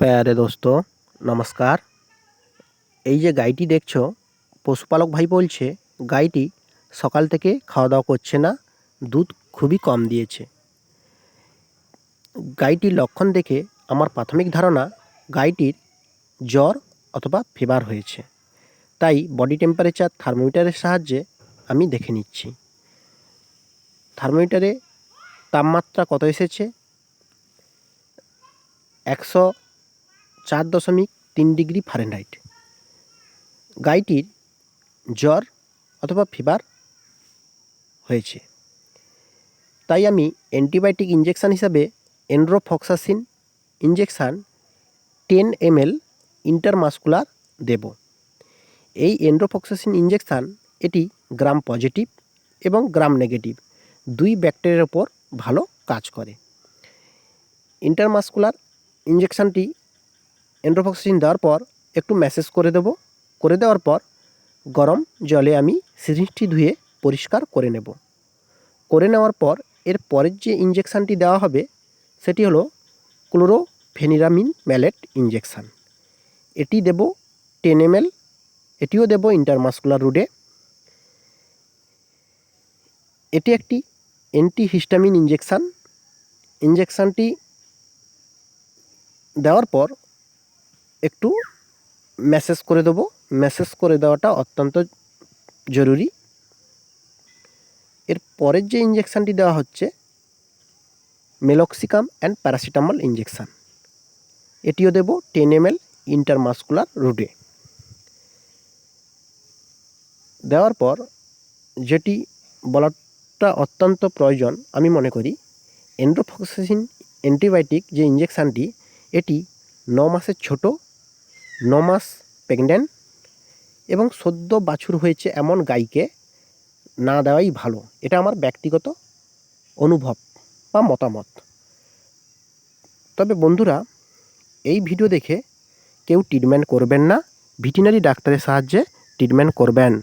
প্যারে দোস্ত, নমস্কার। এই যে গাইটি দেখছ, পশুপালক ভাই বলছে গাইটি সকাল থেকে খাওয়া দাওয়া করছে না, দুধ খুবই কম দিয়েছে। গাইটির লক্ষণ দেখে আমার প্রাথমিক ধারণা গাইটির জ্বর অথবা ফিভার হয়েছে। তাই বডি টেম্পারেচার থার্মোমিটারের সাহায্যে আমি দেখে নিচ্ছি। থার্মোমিটারে তাপমাত্রা কত এসেছে? একশো চার দশমিক তিন ডিগ্রি ফারেনহাইট গাইটির জ্বর অথবা ফিভার হয়েছে। তাই আমি অ্যান্টিবায়োটিক ইঞ্জেকশান হিসাবে enrofloxacin injection ten ML intramuscular দেব। এই এন্ড্রোফক্সাসিন ইঞ্জেকশান এটি গ্রাম পজিটিভ এবং গ্রাম নেগেটিভ দুই ব্যাকটেরিয়ার ওপর ভালো কাজ করে। ইন্টারমাস্কুলার ইঞ্জেকশানটি এন্ড্রোফক্সিন দেওয়ার পর একটু ম্যাসেজ করে দেব। করে দেওয়ার পর গরম জলে আমি সিরিঞ্জটি ধুয়ে পরিষ্কার করে নেব। করে নেওয়ার পর এর পরের যে ইঞ্জেকশানটি দেওয়া হবে, সেটি হলো ক্লোরোফেনিরামিন ম্যালেট ইঞ্জেকশান এটি দেব টেন এমএল এটিও দেব ইন্টারমাস্কুলার রুডে। এটি একটি অ্যান্টিহিস্টামিন ইঞ্জেকশান ইঞ্জেকশানটি দেওয়ার পর একটু মেসেজ করে দেবো। মেসেজ করে দেওয়াটা অত্যন্ত জরুরি। এর পরের যে ইঞ্জেকশানটি দেওয়া হচ্ছে মেলক্সিকাম অ্যান্ড প্যারাসিটামল ইঞ্জেকশান এটিও দেব টেন এম এল ইন্টারমাস্কুলার রুডে দেওয়ার পর যেটি বলাটা অত্যন্ত প্রয়োজন, আমি মনে করি এন্ড্রোফক্সাসিন অ্যান্টিবায়োটিক যে ইঞ্জেকশানটি এটি ন মাসের ছোট মাস প্রেগনেন্ট এবং সদ্য বাছুর হয়েছে এমন গাইকে না দেওয়াই ভালো। এটা আমার ব্যক্তিগত অনুভব বা মতামত। তবে বন্ধুরা, এই ভিডিও দেখে কেউ ট্রিটমেন্ট করবেন না। ভেটেরিনারি ডাক্তারের সাহায্যে ট্রিটমেন্ট করবেন।